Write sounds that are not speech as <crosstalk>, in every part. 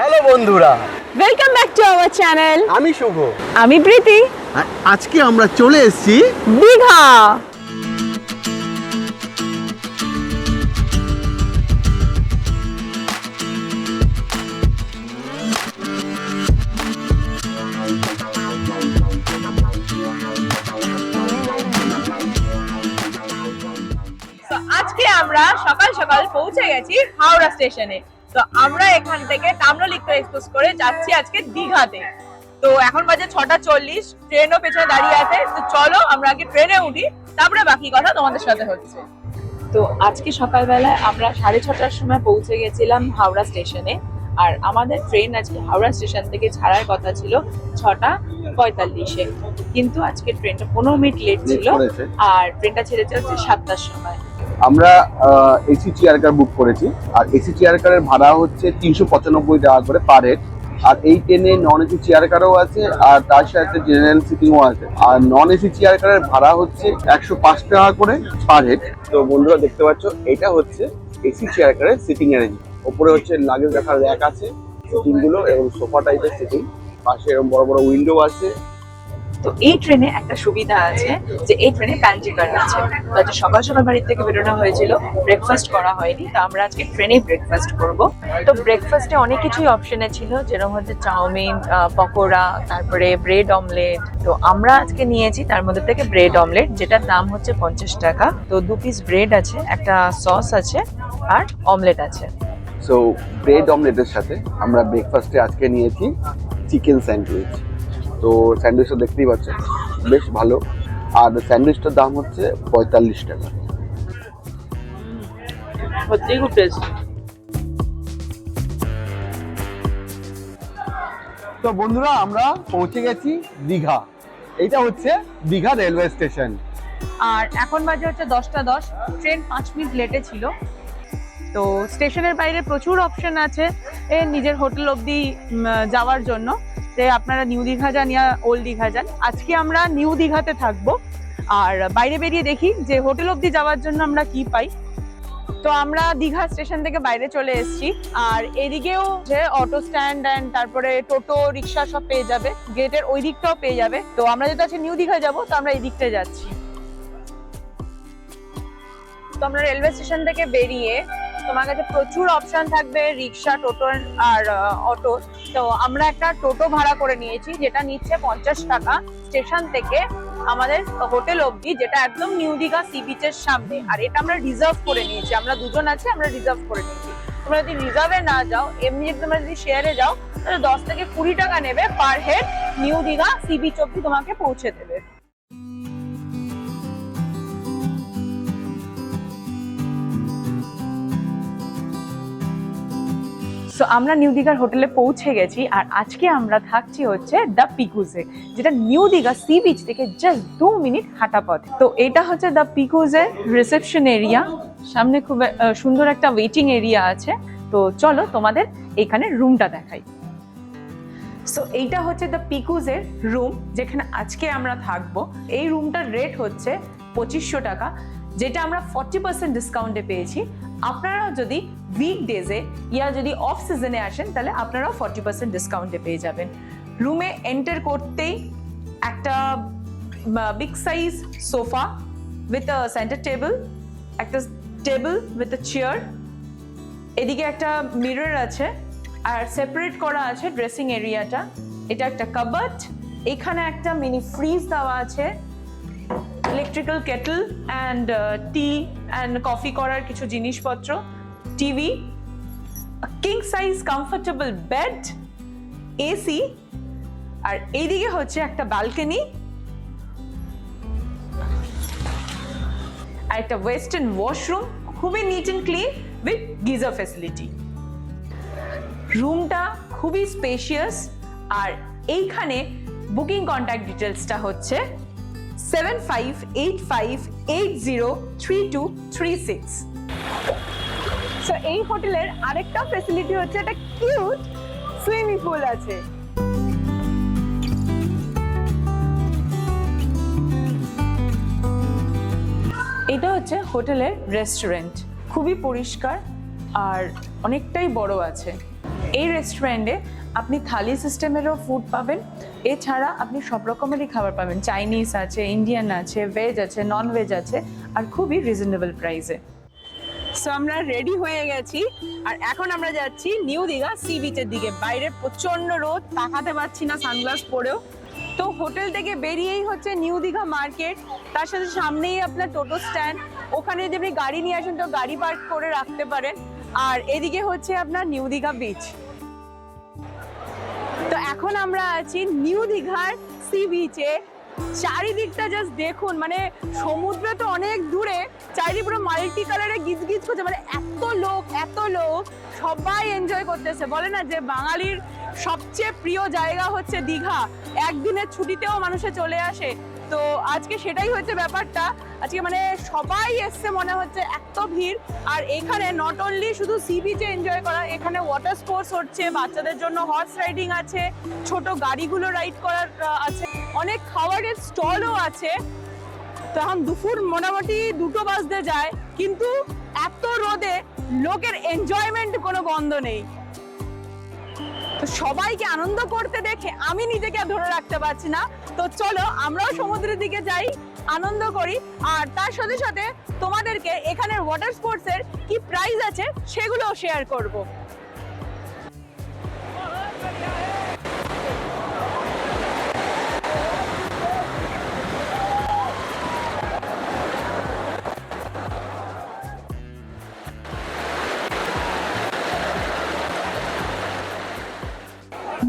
Hello বন্ধুরা। Welcome back to our channel আমি শুভ। আমি প্রীতি। আর আজকে আমরা চলে এসেছি দীঘা। আজকে আমরা সকাল সকাল পৌঁছে গেছি হাওড়া স্টেশনে। তো আমরা এখান থেকে তাম্রলিপ্ত এক্সপ্রেস করে যাচ্ছি আজকে দীঘাতে। তো এখন বাজে ছটা চল্লিশ ট্রেনও পেছনে দাঁড়িয়ে আছে। তো চলো আমরা আগে ট্রেনে উঠি তারপরে বাকি কথা তোমাদের সাথে হচ্ছে। তো আজকে সকালবেলায় আমরা সাড়ে ছটার সময় পৌঁছে গেছিলাম হাওড়া স্টেশনে। আর আমাদের ট্রেন আজকে হাওড়া স্টেশন থেকে ছাড়ার কথা ছিল ছটা পঁয়তাল্লিশে। কিন্তু আজকে ট্রেনটা পনেরো মিনিট লেট ছিল। আর ট্রেনটা ছেড়ে হচ্ছে সাতটার সময়। আমরা এসি চেয়ার কার বুক করেছি। আর এসি চেয়ার কারের ভাড়া হচ্ছে তিনশো পঁচানব্বই টাকা করে পার হেড আর এই ট্রেনে নন এসি চেয়ার কারও আছে, আর তার সাথে জেনারেল সিটিংও আছে। আর নন এসি চেয়ার কারের ভাড়া হচ্ছে একশো পাঁচ টাকা করে পার হেড তো বন্ধুরা, দেখতে পাচ্ছ, এটা হচ্ছে এসি চেয়ার কারের সিটিং অ্যারেঞ্জ ওপরে হচ্ছে লাগেজ রাখার র্যাক আছে সিটিংগুলো এবং সোফা টাইপের সিটিং পাশে এরকম বড় বড় উইন্ডো আছে। তো এই ট্রেনে একটা সুবিধা আছে যে এই ট্রেনে প্যান্ট্রি কার আছে। তো আজকে সকাল সকাল বাড়ির থেকে বেরোনো হয়েছিল ব্রেকফাস্ট করা হয়নি, তো আমরা আজকে ট্রেনে ব্রেকফাস্ট করব। তো ব্রেকফাস্টে অনেক কিছুই অপশনে ছিল, যেরকম হচ্ছে চাউমিন পকোড়া, তারপরে ব্রেড অমলেট তো আমরা আজকে নিয়েছি, তার মধ্যে থেকে ব্রেড অমলেট যেটার দাম হচ্ছে পঞ্চাশ টাকা। তো দু পিস ব্রেড আছে, একটা সস আছে, আর অমলেট আছে। সো ব্রেড অমলেটের সাথে আমরা ব্রেকফাস্টে আজকে নিয়েছি চিকেন স্যান্ডউইচ তো স্যান্ডউইচটা দেখতেই পাচ্ছেন। বেশ ভালো। আর স্যান্ডউইচটার দাম হচ্ছে পঁয়তাল্লিশ টাকা। খুব টেস্ট তো বন্ধুরা আমরা পৌঁছে গেছি দীঘা। এটা হচ্ছে দীঘা রেলওয়ে স্টেশন। আর এখন বাজে হচ্ছে দশটা দশ। ট্রেন পাঁচ মিনিট লেটে ছিল। তো স্টেশনের বাইরে প্রচুর অপশন আছে এ নিজের হোটেল অবধি যাওয়ার জন্য। যে আপনারা নিউ দীঘা যান ইয়া ওল্ড দীঘা যান, আজকে আমরা নিউ দীঘাতে থাকব। আর বাইরে বেরিয়ে দেখি যে হোটেল অবধি যাওয়ার জন্য আমরা কি পাই। তো আমরা দীঘা স্টেশন থেকে বাইরে চলে এসেছি। আর এদিকেও যে অটো স্ট্যান্ড অ্যান্ড তারপরে টোটো, রিক্সা সব পেয়ে যাবে। গেটের ওই দিকটাও পেয়ে যাবে। তো আমরা যেহেতু আজকে নিউ দীঘা যাব, তো আমরা এই দিকটায় যাচ্ছি। তো আমরা রেলওয়ে স্টেশন থেকে বেরিয়ে তোমার কাছে প্রচুর অপশন থাকবে, রিক্সা, টোটো আর অটো তো আমরা একটা টোটো ভাড়া করে নিয়েছি, যেটা নিচ্ছে পঞ্চাশ টাকা। স্টেশন থেকে আমাদের হোটেল অবধি, যেটা একদম নিউ দীঘা সি বিচের সামনে। আর এটা আমরা রিজার্ভ করে নিয়েছি। আমরা দুজন আছি, আমরা রিজার্ভ করে নিয়েছি। তোমরা যদি রিজার্ভে না যাও, এমনি তোমরা যদি শেয়ারে যাও, তাহলে দশ থেকে কুড়ি টাকা নেবে per head new Digha sea beach অব্দি তোমাকে পৌঁছে দেবে। সো আমরা নিউ দীঘার হোটেলে পৌঁছে গেছি আর আজকে আমরা থাকছি হচ্ছে দ্য পিকুজে যেটা নিউ দীঘা সি বিচ থেকে জাস্ট দু মিনিট হাঁটা পথ। তো এটা হচ্ছে দ্য পিকুজের রিসেপশন এরিয়া সামনে খুব সুন্দর একটা ওয়েটিং এরিয়া আছে। তো চলো তোমাদের এখানে রুমটা দেখাই। সো এইটা হচ্ছে দ্য পিকুজের রুম যেখানে আজকে আমরা থাকব। এই রুমটার রেট হচ্ছে পঁচিশশো টাকা, যেটা আমরা ফর্টি পার্সেন্ট ডিসকাউন্টে পেয়েছি। আপনারা যদি উইকডেজে ইয়া যদি অফ সিজনে আসেন, তাহলে আপনারাও ফর্টি পার্সেন্ট ডিসকাউন্টে পেয়ে যাবেন। রুমে এন্টার করতেই একটা big size sofa with a centre table একটা টেবিল উইথ আ চেয়ার এদিকে একটা মিরর আছে, আর সেপারেট করা আছে ড্রেসিং এরিয়াটা এটা একটা কাবার্ড এখানে একটা মিনি ফ্রিজ দেওয়া আছে। Electrical kettle and tea and coffee করার কিছু জিনিসপত্র TV king size comfortable bed AC আর এইদিকে হচ্ছে একটা ব্যালকনি আর একটা ওয়েস্টার্ন ওয়াশরুম খুবই neat and clean with geyser facility রুমটা খুবই স্পেশিয়াস আর এইখানে বুকিং কন্ট্যাক্ট ডিটেলসটা হচ্ছে seven five eight five eight zero three two three six so এই হোটেলের আরেকটা ফেসিলিটি হচ্ছে একটা কিউট সুইমিং পুল আছে। এটা হচ্ছে হোটেলের রেস্টুরেন্ট খুবই পরিষ্কার আর অনেকটাই বড় আছে। এই রেস্টুরেন্টে আপনি থালি সিস্টেমেরও ফুড পাবেন। এছাড়া আপনি সব রকমেরই খাবার পাবেন। চাইনিজ আছে ইন্ডিয়ান আছে ভেজ আছে নন ভেজ আছে, আর খুবই রিজনেবল প্রাইসে সো আমরা রেডি হয়ে গেছি। আর এখন আমরা যাচ্ছি নিউ দীঘা সি বিচের দিকে। বাইরে প্রচণ্ড রোদ, তাকাতে পারছি না সানগ্লাস পরেও। তো হোটেল থেকে বেরিয়েই হচ্ছে নিউ দীঘা মার্কেট। তার সাথে সামনেই আপনার টোটো স্ট্যান্ড। ওখানে যদি আপনি গাড়ি নিয়ে আসেন, তো গাড়ি পার্ক করে রাখতে পারেন। আর এদিকে হচ্ছে আপনার নিউ দীঘা বিচ তো এখন আমরা আছি নিউ দীঘার সি বিচে চারিদিকটা জাস্ট দেখুন মানে সমুদ্র তো অনেক দূরে, চারিদিক পুরো মাল্টি কালারে গিজ গিজ করছে মানে এত লোক এত লোক, সবাই এনজয় করতেছে। বলে না যে বাঙালির সবচেয়ে প্রিয় জায়গা হচ্ছে দীঘা। একদিনের ছুটিতেও মানুষে চলে আসে। তো আজকে সেটাই হচ্ছে ব্যাপারটা। আজকে মানে সবাই এসছে মনে হচ্ছে এত ভিড়। আর এখানে নট অনলি শুধু সি বিচে এনজয় করা, এখানে ওয়াটার স্পোর্টস হচ্ছে, বাচ্চাদের জন্য হর্স রাইডিং আছে, ছোট গাড়িগুলো রাইড করার আছে, অনেক খাবারের স্টলও আছে। তো এখন দুপুর মোটামুটি দুটো বাজতে যায়, কিন্তু এত রোদে লোকের এনজয়মেন্ট কোনো বন্ধ নেই। সবাইকে আনন্দ করতে দেখে আমি নিজেকে ধরে রাখতে পারছি না। তো চলো আমরাও সমুদ্রের দিকে যাই, আনন্দ করি। আর তার সাথে সাথে তোমাদেরকে এখানের ওয়াটার স্পোর্টসের কি প্রাইজ আছে সেগুলোও শেয়ার করব।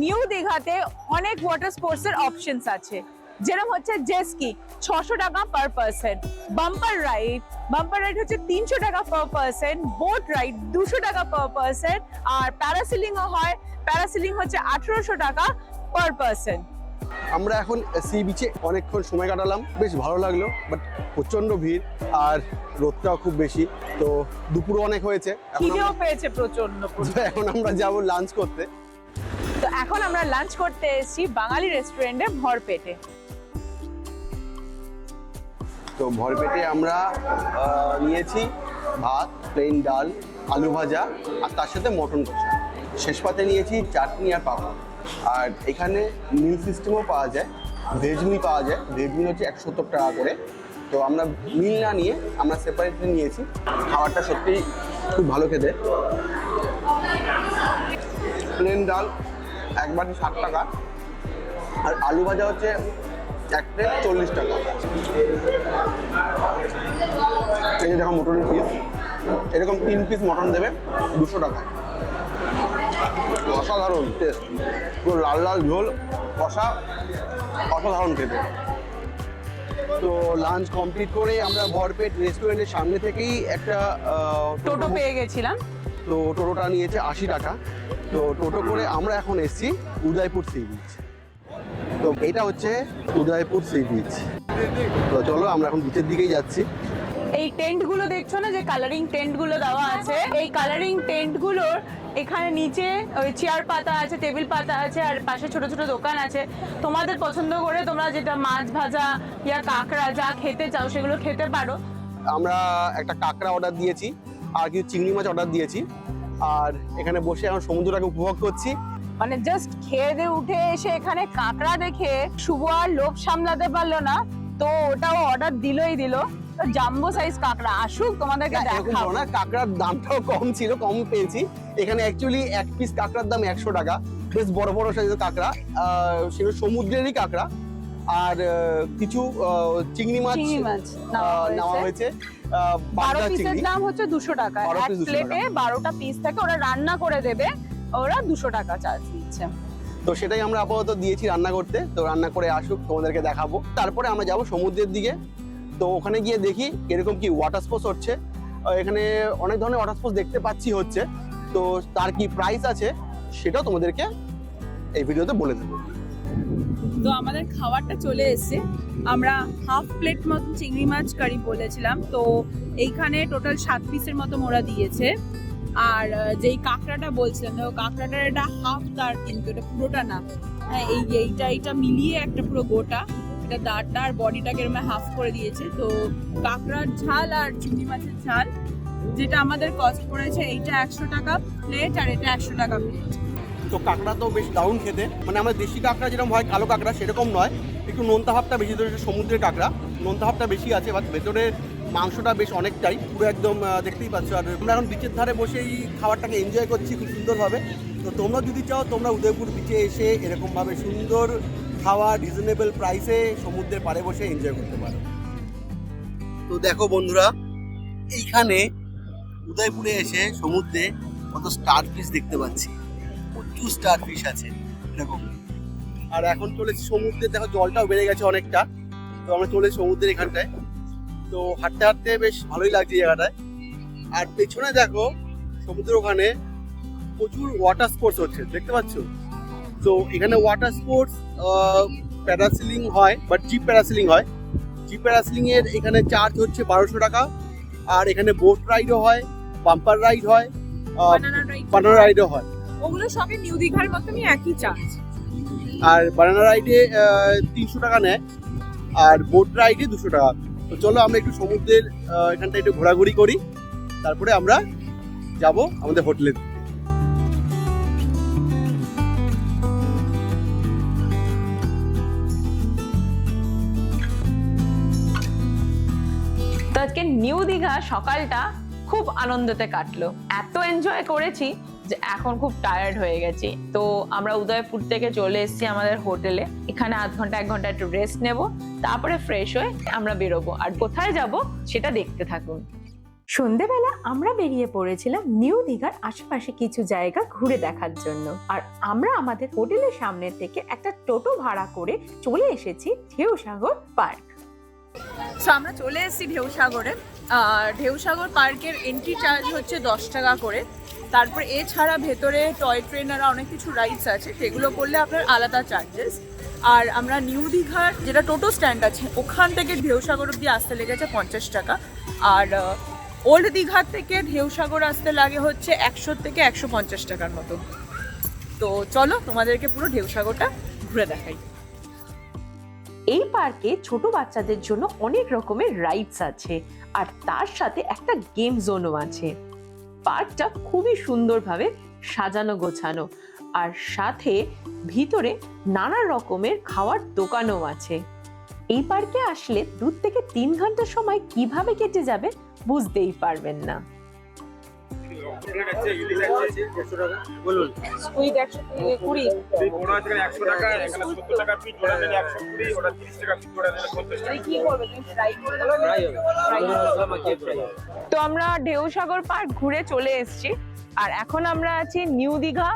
নিউ দীঘাতে অনেক ওয়াটার স্পোর্টস এর অপশনস আছে। যেরকম হচ্ছে জেসকি ছশো টাকা per person bumper ride bumper ride হচ্ছে তিনশো টাকা পার পার্সন বোট রাইড দুশো টাকা পার পার্সন আর প্যারাসিলিংও হয় প্যারাসিলিং হচ্ছে আঠেরোশো টাকা পার পার্সন আমরা এখন সি বিচে অনেকক্ষণ সময় কাটালাম। বেশ ভালো লাগল বাট প্রচণ্ড ভিড় আর রোদটাও খুব বেশি। তো দুপুর অনেক হয়েছে। পেয়েছে প্রচণ্ড <laughs> এখন আমরা যাব লাঞ্চ করতে। এখন আমরা লাঞ্চ করতে এসেছি বাঙালি রেস্টুরেন্টে ভরপেটে। তো ভরপেটে আমরা নিয়েছি ভাত প্লেন ডাল, আলু ভাজা, আর তার সাথে মটন কষা। শেষ পাতে নিয়েছি চাটনি আর পাপড়। আর এখানে মিল সিস্টেমও পাওয়া যায় ভেজ মিল পাওয়া যায়। ভেজ মিল হচ্ছে একশো সত্তর টাকা করে। তো আমরা মিল না নিয়ে আমরা সেপারেটলি নিয়েছি। খাবারটা সত্যিই খুব ভালো খেতে। প্লেন ডাল এক বাটি ষাট টাকা। আর আলু ভাজা হচ্ছে এক প্লেট চল্লিশ টাকা। এই যে দেখো মটনের পিস এরকম তিন পিস মটন দেবে দুশো টাকায় অসাধারণ টেস্ট পুরো লাল লাল ঝোল কষা অসাধারণ খেতে। তো লাঞ্চ কমপ্লিট করে আমরা ভরপেট রেস্টুরেন্টের সামনে থেকেই একটা টোটো পেয়ে গেছিলাম। তো টোটোটা নিয়েছে আশি টাকা। তো টোটো করে আমরা এখন এসেছি উদয়পুর সি বিচ। তো এটা হচ্ছে উদয়পুর সি বিচ। তো চলো আমরা এখন বিচের দিকেই যাচ্ছি। এই টেন্টগুলো দেখছ না যে কালারিং টেন্টগুলো দেওয়া আছে? এই কালারিং টেন্টগুলোর এখানে নিচে ওই চেয়ার পাতা আছে টেবিল পাতা আছে আর পাশে ছোট ছোট দোকান আছে। তোমাদের পছন্দ করে তোমরা যেটা মাছ ভাজা ইয়া কাঁকড়া যা খেতে চাও সেগুলো খেতে পারো। আমরা একটা কাঁকড়া অর্ডার দিয়েছি। আর কিছু চিংড়ি মাছ অর্ডার দিয়েছি। আর এখানে বসে এখন সমুদ্রটাকে উপভোগ করছি। মানে জাস্ট খেয়ে দিয়ে উঠে এসে এখানে কাঁকড়া দেখে শুভ আর লোভ সামলাতে পারল না। তো ওটাও অর্ডার দিলই দিল। জাম্বো সাইজ কাঁকড়া। আসুক তোমাদেরকে দেখাবো না কাঁকড়ার দামটাও কম ছিল কম পেয়েছি। এখানে অ্যাকচুয়ালি এক পিস কাঁকড়ার দাম একশো টাকা। বেশ বড় বড় সাইজের কাঁকড়া। সেগুলো সমুদ্রেরই কাঁকড়া। আর কিছু চিংড়ি মাছ নেওয়া হয়েছে। বারো পিসের দাম হচ্ছে দুশো টাকা। এক প্লেটে বারোটা পিস থাকে ওরা রান্না করে দেবে ওরা দুশো টাকা চার্জ দিচ্ছে। তো সেটাই আমরা আপাতত দিয়েছি রান্না করতে। তো রান্না করে আসুক তোমাদেরকে দেখাবো। তারপরে আমরা যাব সমুদ্রের দিকে। তো ওখানে গিয়ে দেখি এরকম কি ওয়াটার স্পোর্টস হচ্ছে। এখানে অনেক ধরনের ওয়াটার স্পোর্টস দেখতে পাচ্ছি হচ্ছে। তো তার কি প্রাইস আছে সেটাও তোমাদেরকে এই ভিডিওতে বলে দেবো। তো আমাদের খাবারটা চলে এসেছে। আমরা হাফ প্লেট মতো চিংড়ি মাছ কারি বলেছিলাম। তো এইখানে টোটাল সাত পিসের মতো মোরা দিয়েছে। আর যেই কাঁকড়াটা বলছিলাম দেখো কাঁকড়াটার এটা হাফ তার কিন্তু, এটা পুরোটা না। হ্যাঁ এই এইটা এইটা মিলিয়ে একটা পুরো গোটা। এটা দাঁড়টা আর বডিটাকে এরকম হাফ করে দিয়েছে। তো কাঁকড়ার ঝাল আর চিংড়ি মাছের ঝাল, যেটা আমাদের কস্ট পড়েছে, এইটা একশো টাকা প্লেট আর এটা একশো টাকা প্লেট তো কাঁকড়া তো বেশ দারুণ খেতে। মানে আমাদের দেশি কাঁকড়া যেরকম হয়, কালো কাঁকড়া সেরকম নয়। একটু নোনতা ভাবটা বেশি ধরে সমুদ্রের কাঁকড়া। নোনতা ভাবটা বেশি আছে বাট ভেতরে মাংসটা বেশ অনেকটাই। পুরো একদম দেখতেই পাচ্ছ। আর আমরা এখন বিচের ধারে বসে এই খাবারটাকে এনজয় করছি খুব সুন্দরভাবে। তো তোমরা যদি চাও, তোমরা উদয়পুর বিচে এসে এরকমভাবে সুন্দর খাওয়া রিজনেবল প্রাইসে সমুদ্রের পাড়ে বসে এনজয় করতে পারো। তো দেখো বন্ধুরা, এইখানে উদয়পুরে এসে সমুদ্রে কত স্টার ফিশ দেখতে পাচ্ছি। প্রচুর স্টার ফিশ আছে এরকম। আর এখন চলেছি সমুদ্রে দেখো জলটাও বেড়ে গেছে অনেকটা। তো আমরা চলে সমুদ্রের এখানটায়। তো হাঁটতে হাঁটতে বেশ ভালোই লাগছে জায়গাটায়। আর পেছনে দেখো সমুদ্রের ওখানে প্রচুর ওয়াটার স্পোর্টস হচ্ছে দেখতে পাচ্ছ? তো এখানে ওয়াটার স্পোর্টস প্যারাসিলিং হয় বা জিপ প্যারাসিলিং হয়। জিপ প্যারাসিলিং এর এখানে চার্জ হচ্ছে বারোশো টাকা। আর এখানে বোট রাইডও হয় বাম্পার রাইড হয় বানানা রাইডও হয়। ওগুলো সবই নিউ দীঘার মতনই একই চার্জ আর বানানা রাইডে তিনশো টাকা নেয় আর বোট রাইডে দুশো টাকা। তো চলো আমরা একটু সমুদ্রের এখানটা একটু ঘোরাঘুরি করি তারপরে আমরা যাব আমাদের হোটেলে। তো আজকে নিউ দীঘা সকালটা খুব আনন্দতে কাটলো। এত এনজয় করেছি যে এখন খুব টায়ার্ড হয়ে গেছি। তো আমরা উদয়পুর থেকে চলে এসেছি আমাদের হোটেলে। এখানে আধ ঘণ্টা, এক ঘণ্টা একটু রেস্ট নেব, তারপরে ফ্রেশ হয়ে আমরা বেরোবো। আর কোথায় যাব সেটা দেখতে থাকুন। সন্ধেবেলা আমরা বেরিয়ে পড়েছিলাম নিউ দীঘার আশেপাশে কিছু জায়গা ঘুরে দেখার জন্য। আর আমরা আমাদের হোটেলের সামনে থেকে একটা টোটো ভাড়া করে চলে এসেছি ঢেউসাগর পার্ক। সো আমরা চলে এসেছি ঢেউসাগরে। আর ঢেউসাগর পার্কের এন্ট্রি চার্জ হচ্ছে দশ টাকা করে। তারপর এছাড়া ভেতরে টয় ট্রেন আর অনেক কিছু রাইডস আছে, সেগুলো করলে আপনার আলাদা চার্জেস আর আমরা নিউ দীঘার যেটা টোটো স্ট্যান্ড আছে, ওখান থেকে ঢেউসাগর অব্দি আসতে লেগেছে পঞ্চাশ টাকা। আর ওল্ড দীঘার থেকে ঢেউসাগর আসতে লাগে হচ্ছে একশো থেকে একশো পঞ্চাশ টাকার মতো। তো চলো, তোমাদেরকে পুরো ঢেউসাগরটা ঘুরে দেখাই। এই পার্কে ছোট বাচ্চাদের জন্য অনেক রকমের রাইডস আছে, আর তার সাথে একটা গেম জোনও আছে। পার্কটা খুবই সুন্দরভাবে সাজানো, গোছানো। আর সাথে ভিতরে নানা রকমের খাওয়ার দোকানও আছে। এই পার্কে আসলে দু থেকে তিন ঘণ্টা সময় কীভাবে কেটে যাবে বুঝতেই পারবেন না। স্কুইড একশো কুড়ি একশো টাকা এখানে সত্তর টাকা পিস জোড়া নিলে একশো কুড়ি ওটা তিরিশ টাকা পিস জোড়া নিলে পঞ্চাশ টাকা। কি করবে তুমি ফ্রাই করে দেবে তো আমরা ঢেউসাগর পার্ক ঘুরে চলে এসেছি। আর এখন আমরা আছি নিউ দীঘা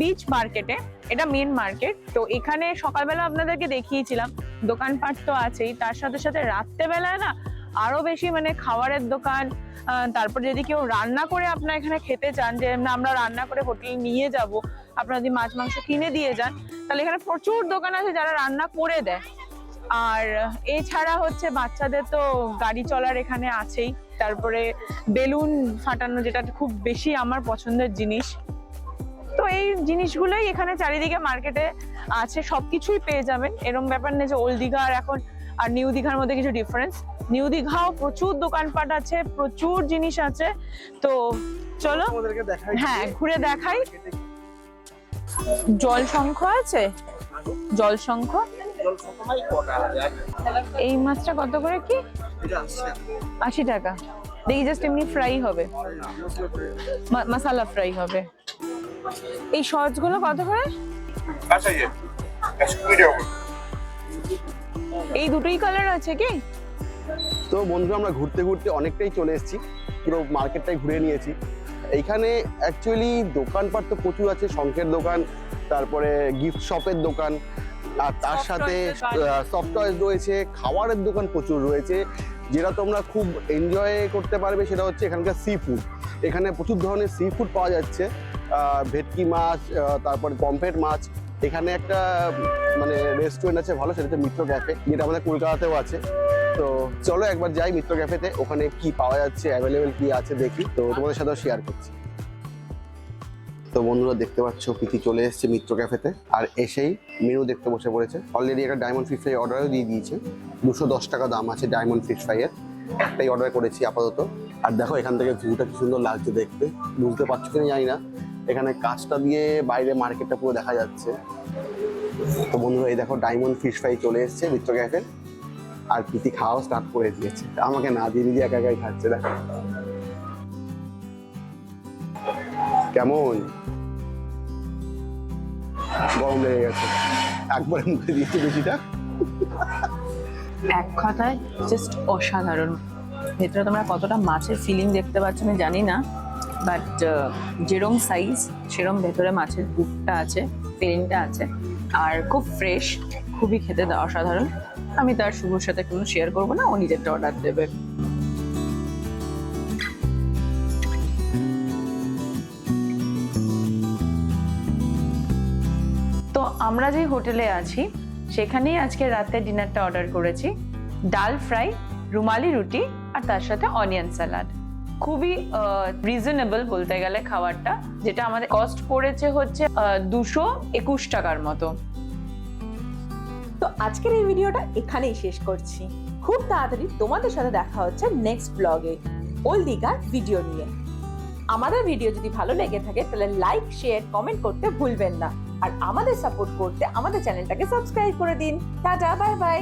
বিচ মার্কেটে এটা মেন মার্কেট তো এখানে সকালবেলা আপনাদেরকে দেখিয়েছিলাম। দোকানপাট তো আছেই। তার সাথে সাথে রাত্রেবেলায় না আরও বেশি মানে খাবারের দোকান তারপর যদি কেউ রান্না করে আপনার এখানে খেতে চান, যে আমরা রান্না করে হোটেলে নিয়ে যাব, আপনারা যদি মাছ, মাংস কিনে দিয়ে যান, তাহলে এখানে প্রচুর দোকান আছে যারা রান্না করে দেয়। আর এছাড়া হচ্ছে বাচ্চাদের তো গাড়ি চলার এখানে আছেই, তারপরে বেলুন ফাটানো যেটা খুব বেশি আমার পছন্দের জিনিস। তো এই জিনিসগুলোই এখানে চারিদিকে মার্কেটে আছে, সবকিছুই পেয়ে যাবেন। এরকম ব্যাপার নেই যে ওল্ড দীঘা আর এখন, আর নিউ দীঘার মধ্যে কিছু ডিফারেন্স নিউ দীঘাও প্রচুর দোকানপাট আছে প্রচুর জিনিস আছে। তো চলো দেখাই হ্যাঁ ঘুরে দেখাই। জল শঙ্খ আছে? জল শঙ্খ? এই মাছটা কত করে কি? আশি টাকা। দেখি জাস্ট এমনি ফ্রাই হবে। মশালা ফ্রাই হবে। এই সসগুলো কত করে? আচ্ছা করে। এই দুটোই কালার আছে কি? তো বন্ধুরা আমরা ঘুরতে ঘুরতে অনেকটাই চলে এসেছি। পুরো মার্কেটটাই ঘুরে নিয়েছি। এইখানে অ্যাকচুয়ালি দোকানপাট তো প্রচুর আছে শঙ্কের দোকান তারপরে গিফট শপের দোকান আর তার সাথে সফট টয়েস রয়েছে খাবারের দোকান প্রচুর রয়েছে। যেটা তোমরা খুব এনজয় করতে পারবে সেটা হচ্ছে এখানকার সি ফুড এখানে প্রচুর ধরনের সি ফুড পাওয়া যাচ্ছে। আহ, ভেটকি মাছ তারপরে পমফ্রেট মাছ। এখানে একটা মানে রেস্টুরেন্ট আছে ভালো সেটা হচ্ছে মিত্র ক্যাফে যেটা আমাদের কলকাতাতেও আছে। তো চলো একবার যাই মিত্র ক্যাফেতে। ওখানে কি পাওয়া যাচ্ছে অ্যাভেলেবেল কি আছে দেখি। তো তোমাদের সাথেও শেয়ার করছি। তো বন্ধুরা, দেখতে পাচ্ছ প্রীতি চলে এসেছে মিত্র ক্যাফেতে। আর এসেই মেনু দেখতে বসে পড়েছে। অলরেডি একটা ডায়মন্ড ফিশ ফ্রাই অর্ডারও দিয়ে দিয়েছে। দুশো দশ টাকা দাম আছে ডায়মন্ড ফিশ ফ্রাইয়ের একটাই অর্ডার করেছি আপাতত। আর দেখো, এখান থেকে ভিউটা কি সুন্দর লাগছে দেখতে। বুঝতে পারছ কিনা জানি না। এখানে কাজটা দিয়ে বাইরে মার্কেটটা পুরো দেখা যাচ্ছে। তো বন্ধুরা, এই দেখো ডায়মন্ড ফিশ ফ্রাই চলে এসেছে মিত্র ক্যাফে। আর প্রীতি খাওয়া স্টার্ট করে দিয়েছে। আমাকে না দিয়ে নিজে একা একাই খাচ্ছে, দেখো। কেমন? গরম লেগে গেছে। একবারে মুখে দিয়েছে বেশিটা। এক কথায় জাস্ট অসাধারণ। ভেতরে তোমরা কতটা মাছের ফিলিং দেখতে পাচ্ছ আমি জানি না বাট যেরম সাইজ সেরম ভেতরে মাছের বুকটা আছে ফিলিংটা আছে, আর খুব ফ্রেশ খুবই খেতে অসাধারণ। আমি তার শুভর সাথে কোনো শেয়ার করব না, ও নিজেরটা অর্ডার দেবে। তো আমরা যে হোটেলে আছি, সেখানেই আজকে রাতে ডিনারটা অর্ডার করেছি। ডাল ফ্রাই, রুমালি রুটি আর তার সাথে অনিয়ন স্যালাড খুবই রিজনেবল বলতে গেলে খাবারটা, যেটা আমাদের কস্ট পড়েছে হচ্ছে দুশো একুশ টাকার মতো। তো আজকের এই ভিডিওটা এখানেই শেষ করছি। খুব তাড়াতাড়ি তোমাদের সাথে দেখা হচ্ছে নেক্সট ব্লগে ওল দীঘার ভিডিও নিয়ে। আমাদের ভিডিও যদি ভালো লেগে থাকে, তাহলে লাইক শেয়ার কমেন্ট করতে ভুলবেন না। আর আমাদের সাপোর্ট করতে আমাদের চ্যানেলটাকে সাবস্ক্রাইব করে দিন। Tata bye bye